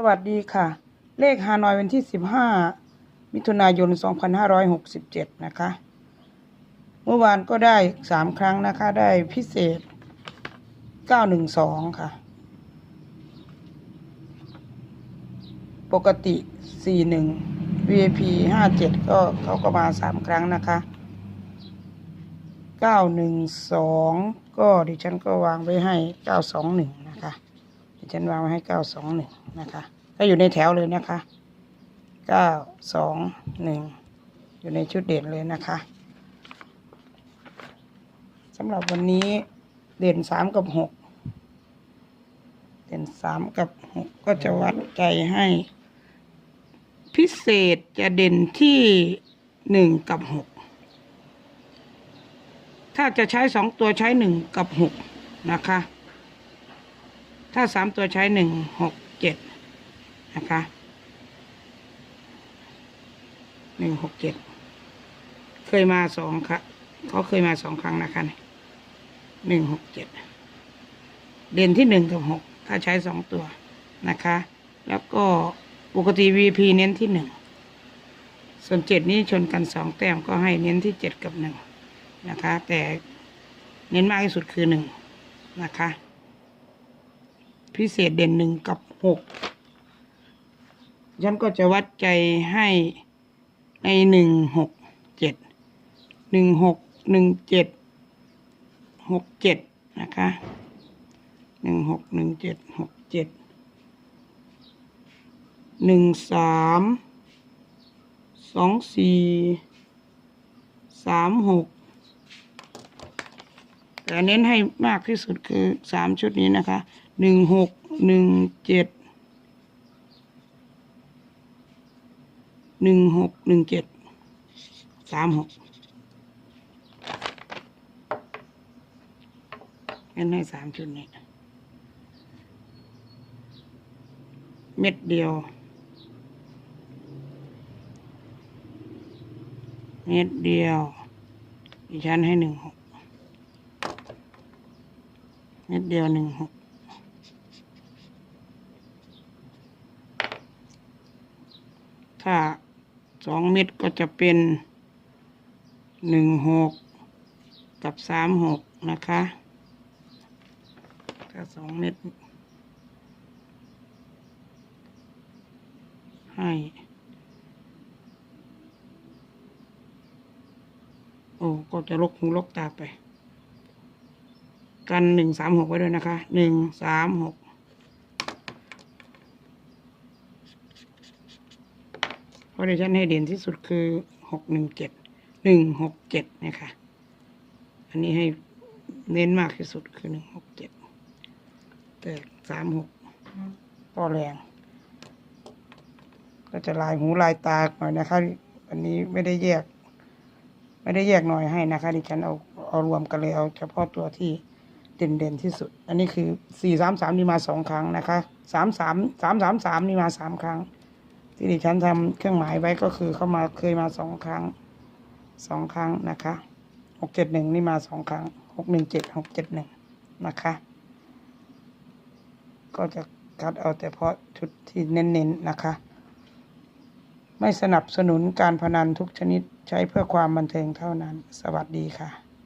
สวัสดีค่ะ เลขฮานอยวันที่สิบห้ามิถุนายนสองพันห้าร้อยหกสิบเจ็ดนะคะ เมื่อวานก็ได้สามครั้งนะคะ ได้พิเศษเก้าหนึ่งสองค่ะ ปกติสี่หนึ่ง VIP ห้าเจ็ดก็เขาก็มาสามครั้งนะคะเก้าหนึ่งสองก็ดิฉันก็วางไว้ให้เก้าสองหนึ่ง ฉันวางไว้ให้921นะคะ ก็อยู่ในแถวเลยนะคะ921อยู่ในชุดเด่นเลยนะคะสำหรับวันนี้เด่น3กับ6เด่น3กับ6ก็จะวัดใจให้ พิเศษจะเด่นที่1กับ6ถ้าจะใช้2ตัวใช้1กับ6นะคะ ถ้า3ตัวใช้1 6 7นะคะหนึ่งหกเจ็ดเคยมาสองครั้เขาเคยมาสองครั้งนะคะหนึ่งหกเจ็ดเด่นที่หนึ่งกับหกถ้าใช้สองตัวนะคะ แล้วก็ปกติ VP เน้นที่หนึ่งส่วนเจ็ดนี้ชนกันสองแต้มก็ให้เน้นที่เจ็ดกับหนึ่งนะคะ แต่เน้นมากที่สุดคือหนึ่งนะคะ พิเศษเด่นหนึ่งกับหกฉันก็จะวัดใจให้ในหนึ่งหกเจ็ดหนึ่งหกหนึ่งเจ็ดหกเจ็ดนะคะหนึ่งหกหนึ่งเจ็ดหกเจ็ดหนึ่งสามสองสี่สามหก แต่เน้นให้มากที่สุดคือสามชุดนี้นะคะหนึ่งหกหนึ่งเจ็ดหนึ่งหกหนึ่งเจ็ดสามหกเงินให้สามชุดนี้ เม็ดเดียว เม็ดเดียว ดิฉันให้หนึ่งหก เม็ดเดียวหนึ่งหกถ้าสองเม็ดก็จะเป็นหนึ่งหกกับสามหกนะคะ ถ้าสองเม็ดให้โอ้ก็จะลกหูลกตาไป กันหนึ่งสามหกไว้ด้วยนะคะหนึ่งสามหกเพราะดิฉันให้เด่นที่สุดคือหกหนึ่งเจ็ดหนึ่งหกเจ็ดนะคะอันนี้ให้เน้นมากที่สุดคือหนึ่งหกเจ็ดแต่สามหกก็แรง ก็จะลายหูลายตาหน่อยนะคะอันนี้ไม่ได้แยก ไม่ได้แยกหน่อยให้นะคะดิฉันเอาเอารวมกันเลยเอาเฉพาะตัวที่ เด่นเด่นๆที่สุด อันนี้คือสี่สามสามนี่มาสองครั้งนะคะสามสามสามสามสามนี่มาสามครั้ง ที่ดิฉันทำเครื่องหมายไว้ก็คือเข้ามาเคยมาสองครั้งสองครั้งนะคะหกเจ็ดหนึ่งนี่มาสองครั้งหกหนึ่งเจ็ดหกเจ็ดหนึ่งนะคะ ก็จะคัดเอาแต่เพาะชุดที่เน้นๆนะคะ ไม่สนับสนุนการพนันทุกชนิดใช้เพื่อความบันเทิงเท่านั้น สวัสดีค่ะ